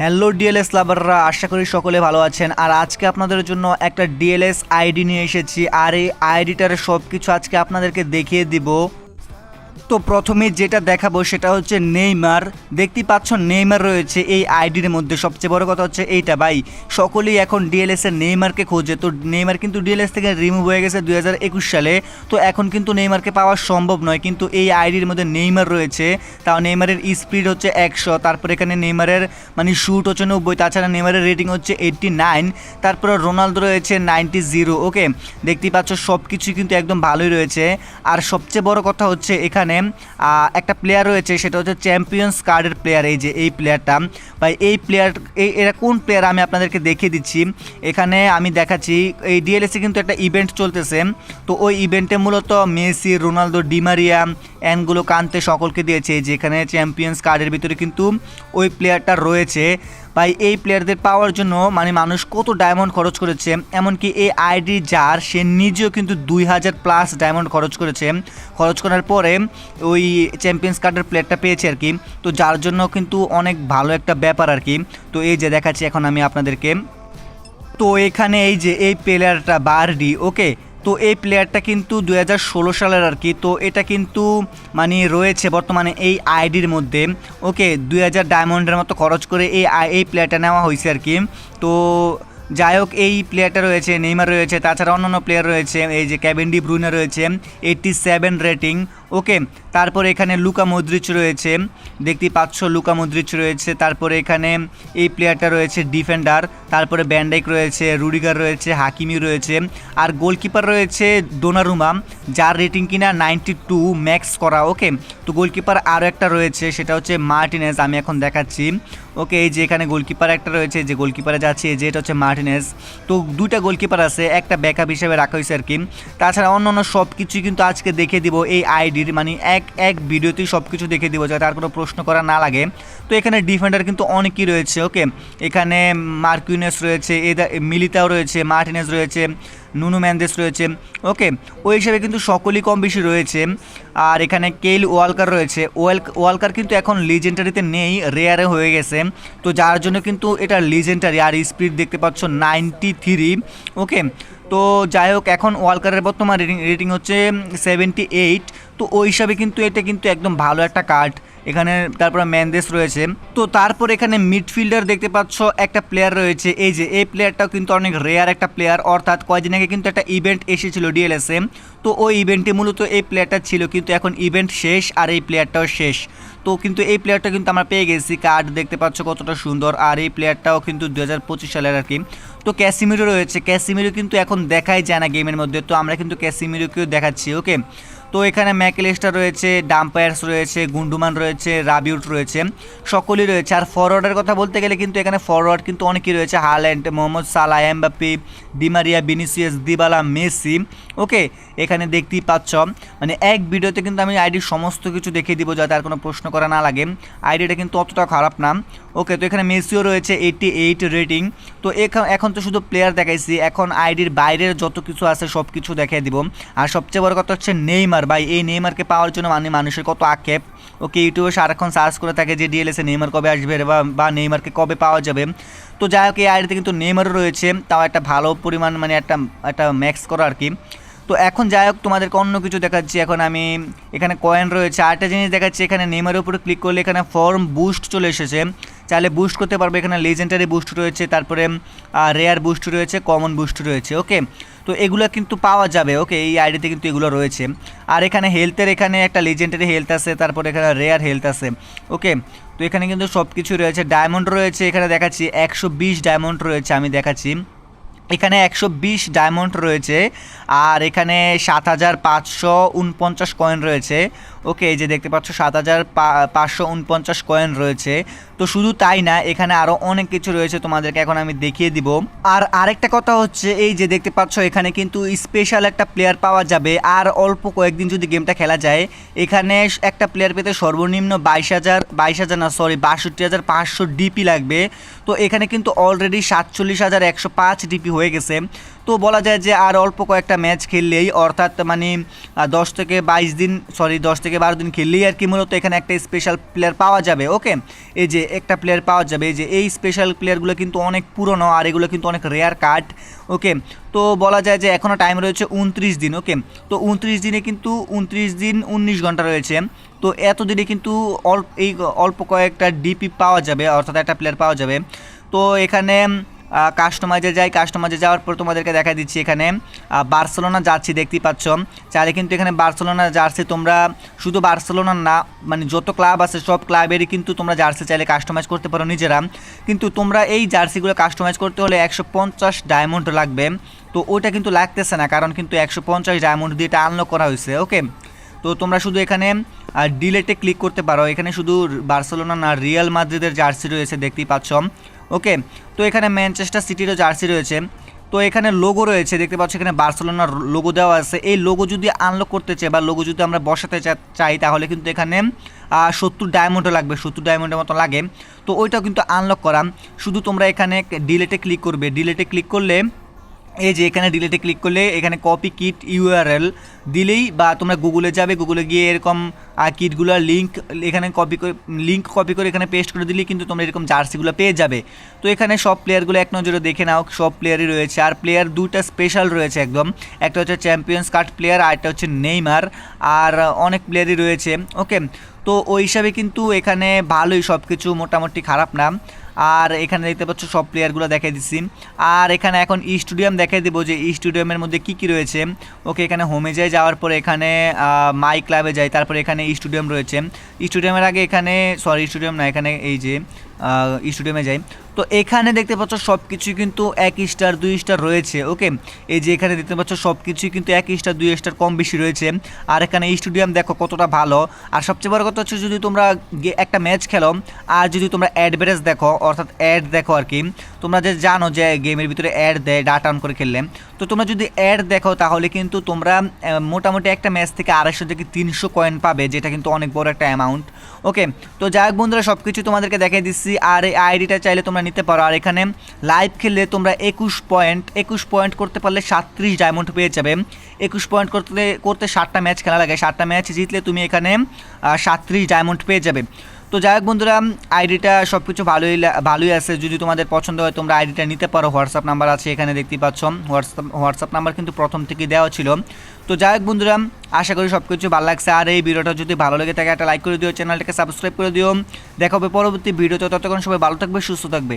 Hello DLS লাভাররা আশা করি সকলে ভালো আছেন। আর আজকে আপনাদের জন্য একটা ডিএলএস আইডি নিয়ে এসেছি। আর এই আইডিটার সব কিছু আজকে আপনাদেরকে দেখিয়ে দিব। তো প্রথমে যেটা দেখাবো সেটা হচ্ছে নেইমার। দেখতে পাচ্ছ নেইমার রয়েছে এই আইডির মধ্যে। সবচেয়ে বড় কথা হচ্ছে এইটা ভাই, সকলেই এখন ডিএলএস এর নেইমারকে খোঁজে। তো নেইমার কিন্তু ডিএলএস থেকে রিমুভ হয়ে গেছে দু হাজার একুশ সালে। তো এখন কিন্তু নেইমারকে পাওয়া সম্ভব নয়। কিন্তু এই আইডির মধ্যে নেইমার রয়েছে। তাও নেইমারের স্পিড হচ্ছে একশো। তারপর এখানে নেইমারের মানে শ্যুট হচ্ছে নব্বই। তাছাড়া নেইমারের রেটিং হচ্ছে এইট্টি নাইন তারপরে রোনালদো রয়েছে নাইনটি জিরো ওকে দেখতেই পাচ্ছ সব কিছুই কিন্তু একদম ভালোই রয়েছে। আর সবচেয়ে বড় কথা হচ্ছে এখানে আহ, একটা প্লেয়ার রয়েছে সেটা হচ্ছে চ্যাম্পিয়ন্স কার্ডের প্লেয়ার এই যে এই প্লেয়ারটা বা এই প্লেয়ার এই এরা কোন প্লেয়ার আমি আপনাদেরকে দেখিয়ে দিচ্ছি? এখানে আমি দেখাচ্ছি এই ডিএলএসে কিন্তু একটা ইভেন্ট চলতেছে। তো ওই ইভেন্টে মূলত মেসি রোনালদো ডিমারিয়া অ্যানগুলো কান্তে সকলকে দিয়েছে, যেখানে চ্যাম্পিয়ন্স কার্ডের ভিতরে কিন্তু ওই প্লেয়ারটা রয়েছে। ভাই, এই প্লেয়ারদের পাওয়ার জন্য মানে মানুষ কত ডায়মন্ড খরচ করেছে, এমনকি এই আইডি যার সে নিজেও কিন্তু দুই হাজার প্লাস ডায়মন্ড খরচ করেছে। খরচ করার পরে ওই চ্যাম্পিয়ন্স কার্ডের প্লেয়ারটা পেয়েছে আর কি। তো যার জন্য কিন্তু অনেক ভালো একটা ব্যাপার আর কি। তো এই যে দেখাচ্ছি এখন আমি আপনাদেরকে। তো এখানে এই যে এই প্লেয়ারটা বারডি ওকে তো এই প্লেয়ারটা কিন্তু দু হাজার ষোলো সালের আর কি। তো এটা কিন্তু মানে রয়েছে বর্তমানে এই আইডির মধ্যে। ওকে, দুই হাজার ডায়মন্ডের মতো খরচ করে এই এই প্লেয়ারটা নেওয়া হয়েছে আর কি। তো যাই হোক, এই প্লেয়ারটা রয়েছে নেইমার রয়েছে, তাছাড়া অন্যান্য প্লেয়ার রয়েছে, এই যে ক্যাবেন্ডি ব্রুনে রয়েছে এইটটি সেভেন রেটিং ওকে, তারপরে এখানে লুকা মদ্রিচ রয়েছে। দেখতেই পাচ্ছ, লুকা মদ্রিচ রয়েছে। তারপরে এখানে এই প্লেয়ারটা রয়েছে ডিফেন্ডার তারপরে ব্যান্ডাইক রয়েছে রুডিগার রয়েছে হাকিমি রয়েছে, আর গোলকিপার রয়েছে ডোনারুমা যার রেটিং কিনা নাইনটি টু ম্যাক্স করা, ওকে? তো গোলকিপার আরও একটা রয়েছে, সেটা হচ্ছে মার্টিনেস আমি এখন দেখাচ্ছি। ওকে, এই যে এখানে গোলকিপার একটা রয়েছে যে গোলকিপারে যাচ্ছে যে এটা হচ্ছে মার্টিনেস তো দুইটা গোলকিপার আছে, একটা ব্যাকআপ হিসেবে রাখা হয়েছে আর কি। তাছাড়া অন্য অন্য সব কিছুই কিন্তু আজকে দেখে দিব এই আইডির মানে এক এক ভিডিওতেই সব কিছু দেখে দিব, যাতে আর কোনো প্রশ্ন করা না লাগে। তো এখানে ডিফেন্ডার কিন্তু অনেকই রয়েছে, ওকে? এখানে মার্কুইনেস রয়েছে এদা মিলিতাও রয়েছে মার্টিনেস রয়েছে নুনু ম্যান্দেস রয়েছে, ওকে? ওই হিসাবে কিন্তু সকলেই কম বেশি রয়েছে। আর এখানে কেল ওয়ালকার রয়েছে, ওয়াল ওয়ালকার কিন্তু এখন লিজেন্ডারিতে নেই রেয়ারে হয়ে গেছে। তো যার জন্য কিন্তু এটা লিজেন্ডারি আর স্পিড দেখতে পাচ্ছ নাইনটি থ্রি ওকে? তো যাই হোক, এখন ওয়ালকারের বর্তমান রেটিং রেটিং হচ্ছে সেভেন্টি এইট তো ওই হিসাবে কিন্তু এটা কিন্তু একদম ভালো একটা কার্ড। এখানে তারপরে ম্যানদেস রয়েছে। তো তারপর এখানে মিডফিল্ডার দেখতে পাচ্ছ, একটা প্লেয়ার রয়েছে। এই যে, এই প্লেয়ারটাও কিন্তু অনেক রেয়ার একটা প্লেয়ার অর্থাৎ কয়েকদিন আগে কিন্তু একটা ইভেন্ট এসেছিল ডিএলএসএ তো ওই ইভেন্টে মূলত এই প্লেয়ারটা ছিল। কিন্তু এখন ইভেন্ট শেষ আর এই প্লেয়ারটাও শেষ। তো কিন্তু এই প্লেয়ারটা কিন্তু আমরা পেয়ে গেছি। কার্ড দেখতে পাচ্ছ কতটা সুন্দর। আর এই প্লেয়ারটাও কিন্তু দু হাজার পঁচিশ সালের আর কি তো ক্যাসিমিরো রয়েছে। ক্যাসিমিরো কিন্তু এখন দেখাই যায় না গেমের মধ্যে। তো আমরা কিন্তু ক্যাসিমিরোকেও দেখাচ্ছি ওকে তো এখানে ম্যাকেলেস্টার রয়েছে, ডাম্পায়ার্স রয়েছে, গুন্ডুমান রয়েছে, রাবিউট রয়েছে, সকলেই রয়েছে। আর ফরওয়ার্ডের কথা বলতে গেলে কিন্তু এখানে ফরওয়ার্ড কিন্তু অনেকেই রয়েছে। Haaland Mohamed Salah Mbappe Di Maria Vinicius Dybala, Messi. Okay, এখানে দেখতেই পাচ্ছ। মানে এক ভিডিওতে কিন্তু আমি আইডির সমস্ত কিছু দেখিয়ে দিব যাতে আর কোনো প্রশ্ন করা না লাগে। আইডিটা কিন্তু অতটা খারাপ না। ওকে, তো এখানে মেসিও রয়েছে এইটটি এইট রেটিং তো এখন তো শুধু প্লেয়ার দেখাইছি। এখন আইডির বাইরের যত কিছু আছে সব কিছু দেখিয়ে দিব। আর সবচেয়ে বড় কথা হচ্ছে নেইমার। ভাই, এই নেইমারকে পাওয়ার জন্য মানে মানুষের কত আক্ষেপ। ওকে ইউটিউবে সারাক্ষণ সার্চ করে থাকে যে ডিএলএসে নেইমার কবে আসবে বা নেইমারকে কবে পাওয়া যাবে। তো যাই হোক, এই আইডিতে কিন্তু নেইমারও রয়েছে, তাও একটা ভালো পরিমাণ মানে একটা একটা ম্যাক্স করা আর কি। তো এখন যাই হোক, তোমাদেরকে অন্য কিছু দেখাচ্ছি। এখন আমি এখানে কয়েন রয়েছে। আরেকটা জিনিস দেখাচ্ছি, এখানে নেমারের উপরে ক্লিক করলে এখানে ফর্ম বুস্ট চলে এসেছে। চাইলে বুস্ট করতে পারবে। এখানে লেজেন্ডারি বুস্ট রয়েছে, তারপরে রেয়ার বুস্ট রয়েছে কমন বুস্ট রয়েছে ওকে তো এগুলো কিন্তু পাওয়া যাবে ওকে এই আইডিতে কিন্তু এগুলো রয়েছে। আর এখানে হেলথের এখানে একটা লেজেন্ডারি হেলথ আছে, তারপরে এখানে রেয়ার হেলথ আছে ওকে তো এখানে কিন্তু সব কিছু রয়েছে। ডায়মন্ড রয়েছে, এখানে দেখাচ্ছি, একশো বিশ ডায়মন্ড রয়েছে, আমি দেখাচ্ছি। এখানে একশো বিশ ডায়মন্ড রয়েছে, আর এখানে সাত হাজার পাঁচশো উনপঞ্চাশ কয়েন রয়েছে। ওকে এই যে দেখতে পাচ্ছ, সাত হাজার পাঁচশো উনপঞ্চাশ কয়েন রয়েছে। তো শুধু তাই না, এখানে আরও অনেক কিছু রয়েছে তোমাদেরকে এখন আমি দেখিয়ে দিব। আর আরেকটা কথা হচ্ছে, এই যে দেখতে পাচ্ছ, এখানে কিন্তু স্পেশাল একটা প্লেয়ার পাওয়া যাবে। আর অল্প কয়েকদিন যদি গেমটা খেলা যায়, এখানে একটা প্লেয়ার পেতে সর্বনিম্ন বাইশ হাজার বাইশ হাজার না সরি বাষট্টি হাজার পাঁচশো ডিপি লাগবে। তো এখানে কিন্তু অলরেডি সাতচল্লিশ হাজার একশো পাঁচ ডিপি হয়ে গেছে। তো বলা যায় যে আর অল্প কয়েকটা ম্যাচ খেললেই, অর্থাৎ মানে দশ থেকে বাইশ দিন সরি দশ থেকে বারো দিন খেললেই আর কি মূলত এখানে একটা স্পেশাল প্লেয়ার পাওয়া যাবে ওকে এই যে একটা প্লেয়ার পাওয়া যাবে, এই যে এই স্পেশাল প্লেয়ারগুলো কিন্তু অনেক পুরনো আর এগুলো কিন্তু অনেক রেয়ার কার্ড ওকে তো বলা যায় যে এখনও টাইম রয়েছে উনত্রিশ দিন ওকে তো উনত্রিশ দিনে কিন্তু উনত্রিশ দিন উনিশ ঘণ্টা রয়েছে। তো এতদিনে কিন্তু অল্প এই অল্প কয়েকটা ডিপি পাওয়া যাবে, অর্থাৎ একটা প্লেয়ার পাওয়া যাবে। তো এখানে কাস্টমাইজে যাই কাস্টমাইজে যাওয়ার পর তোমাদেরকে দেখা দিচ্ছি এখানে। বার্সেলোনা জার্সি দেখতেই পাচ্ছ। চাইলে কিন্তু এখানে বার্সেলোনা জার্সি তোমরা শুধু বার্সেলোনা না মানে যত ক্লাব আছে সব ক্লাবেরই কিন্তু তোমরা জার্সি চাইলে কাস্টমাইজ করতে পারো নিজেরা। কিন্তু তোমরা এই জার্সিগুলো কাস্টমাইজ করতে হলে একশো পঞ্চাশ ডায়মন্ড লাগবে। তো ওইটা কিন্তু লাগতেছে না, কারণ কিন্তু একশো পঞ্চাশ ডায়মন্ড দিয়ে এটা আনলক করা হয়েছে ওকে তো তোমরা শুধু এখানে ডিলেটে ক্লিক করতে পারো। এখানে শুধু বার্সেলোনা না রিয়াল মাদ্রিদের জার্সি রয়েছে, দেখতেই পাচ্ছ। ওকে, তো এখানে ম্যানচেস্টার সিটিরও জার্সি রয়েছে। তো এখানে লোগো রয়েছে, দেখতে পাচ্ছ এখানে বার্সেলোনার লোগো দেওয়া আছে। এই লোগো যদি আনলক করতে চাই বা লোগো যদি আমরা বসাতে চাই, তাহলে কিন্তু এখানে সত্তর ডায়মন্ডও লাগবে, সত্তর ডায়মন্ডের মতো লাগে। তো ওইটাও কিন্তু আনলক করা। শুধু তোমরা এখানে ডিলেটে ক্লিক করবে। ডিলেটে ক্লিক করলে, এই যে এখানে ডিলেটে ক্লিক করলে এখানে কপি কিট ইউআরএল দিলেই বা তোমরা গুগলে যাবে গুগলে গিয়ে এরকম কিটগুলোর লিঙ্ক এখানে কপি করে লিঙ্ক কপি করে এখানে পেস্ট করে দিলেই কিন্তু তোমরা এরকম জার্সিগুলো পেয়ে যাবে। তো এখানে সব প্লেয়ারগুলো এক নজরে দেখে নাও, সব প্লেয়ারই রয়েছে। আর প্লেয়ার দুইটা স্পেশাল রয়েছে একদম। একটা হচ্ছে চ্যাম্পিয়ন্স কার্ড প্লেয়ার আর একটা হচ্ছে নেইমার আর অনেক প্লেয়ারই রয়েছে। ওকে তো ওই হিসাবে কিন্তু এখানে ভালোই সব কিছু মোটামুটি খারাপ না। আর এখানে দেখতে পাচ্ছ সব প্লেয়ারগুলো দেখাই দিচ্ছি। আর এখানে এখন স্টুডিয়াম দেখাই দেবো যে স্টুডিয়ামের মধ্যে কি কি রয়েছে। ওকে এখানে হোমে যাই যাওয়ার পরে এখানে মাই ক্লাবে যাই, তারপরে এখানে স্টুডিয়াম রয়েছে। স্টুডিয়ামের আগে এখানে, সরি, স্টুডিয়াম না, এখানে এই যে স্টুডিয়ামে যাই। তো এখানে দেখতে পাচ্ছ সব কিছুই কিন্তু এক স্টার দুই স্টার রয়েছে ওকে এই যে এখানে দেখতে পাচ্ছ সব কিছুই কিন্তু এক স্টার দুই স্টার কম বেশি রয়েছে। আর এখানে স্টেডিয়াম দেখো কতটা ভালো। আর সবচেয়ে বড় কথা হচ্ছে যদি তোমরা একটা ম্যাচ খেলো, আর যদি তোমরা অ্যাডভারেজ দেখো, অর্থাৎ অ্যাড দেখো আর কি, তোমরা যে জানো যে গেমের ভিতরে অ্যাড দেয় ডাটা অন করে খেললে, তো তোমরা যদি অ্যাড দেখো, তাহলে কিন্তু তোমরা মোটামুটি একটা ম্যাচ থেকে আড়াইশো থেকে তিনশো কয়েন পাবে, যেটা কিন্তু অনেক বড় একটা অ্যামাউন্ট ওকে তো যাই হোক বন্ধুরা সব কিছু তোমাদেরকে দেখিয়ে দিচ্ছি। আর এই আইডিটা চাইলে তোমরা নিতে পারো। আর এখানে লাইভ খেললে তোমরা একুশ পয়েন্ট একুশ পয়েন্ট করতে পারলে সাতত্রিশ ডায়মন্ড পেয়ে যাবে। একুশ পয়েন্ট করতে করতে সাতটা ম্যাচ খেলা লাগে। সাতটা ম্যাচ জিতলে তুমি এখানে সাতত্রিশ ডায়মন্ড পেয়ে যাবে। তো যাই হোক বন্ধুরা, আইডিটা সব কিছু ভালোই ভালোই আছে। যদি তোমাদের পছন্দ হয়, তোমরা আইডিটা নিতে পারো। হোয়াটসঅ্যাপ নাম্বার আছে এখানে দেখতে পাচ্ছ। হোয়াটসঅ্যাপ হোয়াটসঅ্যাপ নাম্বার কিন্তু প্রথম থেকে দেওয়া ছিল। তো যাই হোক বন্ধুরা, আশা করি সব কিছু ভালো লাগছে। আর এই ভিডিওটা যদি ভালো লেগে থাকে, একটা লাইক করে দিও চ্যানেলটাকে সাবস্ক্রাইব করে দিও। দেখা হবে পরবর্তী ভিডিওতে। ততক্ষণ সবাই ভালো থাকবে, সুস্থ থাকবে.